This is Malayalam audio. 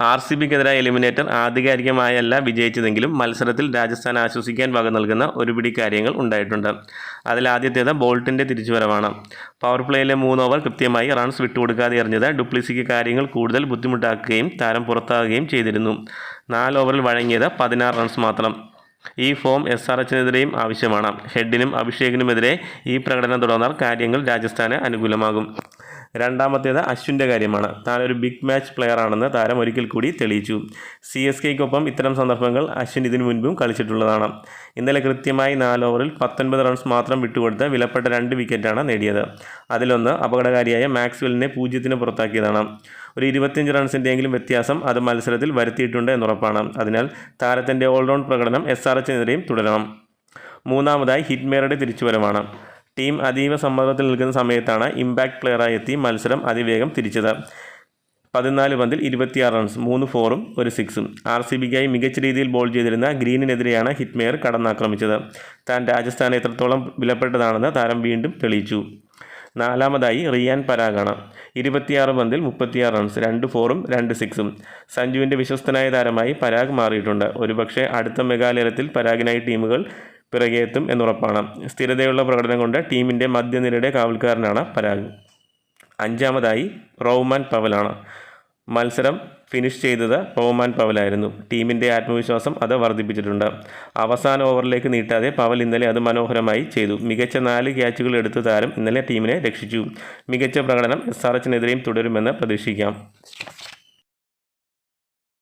ആർ സി ബിക്കെതിരായ എലിമിനേറ്റർ ആധികാരികമായല്ല വിജയിച്ചതെങ്കിലും മത്സരത്തിൽ രാജസ്ഥാൻ ആശ്വസിക്കാൻ വക നൽകുന്ന ഒരുപിടി കാര്യങ്ങൾ ഉണ്ടായിട്ടുണ്ട്. അതിലാദ്യത്തേത് ബോൾട്ടിന്റെ തിരിച്ചുവരവാണ്. പവർ പ്ലേയിലെ മൂന്ന് ഓവർ കൃത്യമായി റൺസ് വിട്ടുകൊടുക്കാതെ എറിഞ്ഞത് ഡുപ്ലിസിക്ക് കാര്യങ്ങൾ കൂടുതൽ ബുദ്ധിമുട്ടാക്കുകയും താരം പുറത്താകുകയും ചെയ്തിരുന്നു. നാല് ഓവറിൽ വഴങ്ങിയത് പതിനാറ് റൺസ് മാത്രം. ഈ ഫോം എസ് ആർ എച്ചിനെതിരെയും ആവശ്യമാണ്. ഹെഡിനും അഭിഷേകിനുമെതിരെ ഈ പ്രകടനം തുടർന്നാൽ കാര്യങ്ങൾ രാജസ്ഥാന് അനുകൂലമാകും. രണ്ടാമത്തേത് അശ്വിന്റെ കാര്യമാണ്. താൻ ഒരു ബിഗ് മാച്ച് പ്ലെയർ ആണെന്ന് താരം ഒരിക്കൽ കൂടി തെളിയിച്ചു. സി എസ് കെയ്ക്കൊപ്പം ഇത്തരം സന്ദർഭങ്ങൾ അശ്വിൻ ഇതിനു മുൻപും കളിച്ചിട്ടുള്ളതാണ്. ഇന്നലെ കൃത്യമായി നാല് ഓവറിൽ പത്തൊൻപത് റൺസ് മാത്രം വിട്ടുകൊടുത്ത് വിലപ്പെട്ട രണ്ട് വിക്കറ്റാണ് നേടിയത്. അതിലൊന്ന് അപകടകാരിയായ മാക്സ്വെല്ലിനെ പൂജ്യത്തിന് പുറത്താക്കിയതാണ്. ഒരു ഇരുപത്തിയഞ്ച് റൺസിന്റെയെങ്കിലും വ്യത്യാസം അത് മത്സരത്തിൽ വരുത്തിയിട്ടുണ്ട് എന്നുറപ്പാണ്. അതിനാൽ താരത്തിന്റെ ഓൾറൗണ്ട് പ്രകടനം എസ് ആർ എച്ചിനെതിരെയും തുടരണം. മൂന്നാമതായി ഹിറ്റ്മേറുടെ തിരിച്ചുവരവാണ്. ടീം അതീവ സമ്മർദ്ദത്തിൽ നിൽക്കുന്ന സമയത്താണ് ഇമ്പാക്ട് പ്ലെയറായി എത്തി മത്സരം അതിവേഗം തിരിച്ചത്. പതിനാല് പന്തിൽ ഇരുപത്തിയാറ് റൺസ് മൂന്ന് ഫോറും ഒരു സിക്സും ആർ സി ബിക്കായി മികച്ച രീതിയിൽ ബോൾ ചെയ്തിരുന്ന ഗ്രീനിനെതിരെയാണ് ഹിറ്റ്മെയർ കടന്നാക്രമിച്ചത്. താൻ രാജസ്ഥാനെ എത്രത്തോളം വിലപ്പെട്ടതാണെന്ന് താരം വീണ്ടും തെളിയിച്ചു. നാലാമതായി റിയാൻ പരാഗാണ്. ഇരുപത്തിയാറ് പന്തിൽ മുപ്പത്തിയാറ് റൺസ് രണ്ട് ഫോറും രണ്ട് സിക്സും സഞ്ജുവിന്റെ വിശ്വസ്തനായ താരമായി പരാഗ് മാറിയിട്ടുണ്ട്. ഒരുപക്ഷെ അടുത്ത മെഗാലയത്തിൽ പരാഗിനായി ടീമുകൾ പിറകെ എത്തും എന്നുറപ്പാണ് സ്ഥിരതയുള്ള പ്രകടനം കൊണ്ട് ടീമിന്റെ മധ്യനിരയുടെ കാവൽക്കാരനാണ് പരാഗ്. അഞ്ചാമതായി റോമാൻ പവലാണ്. മത്സരം ഫിനിഷ് ചെയ്തത് റോമാൻ പവലായിരുന്നു. ടീമിന്റെ ആത്മവിശ്വാസം അത് വർദ്ധിപ്പിച്ചിട്ടുണ്ട്. അവസാന ഓവറിലേക്ക് നീട്ടാതെ പവൽ ഇന്നലെ അത് മനോഹരമായി ചെയ്തു. മികച്ച നാല് ക്യാച്ചുകൾ എടുത്ത താരം ഇന്നലെ ടീമിനെ രക്ഷിച്ചു. മികച്ച പ്രകടനം എസ് ആർ എച്ചിനെതിരെയും തുടരുമെന്ന് പ്രതീക്ഷിക്കാം.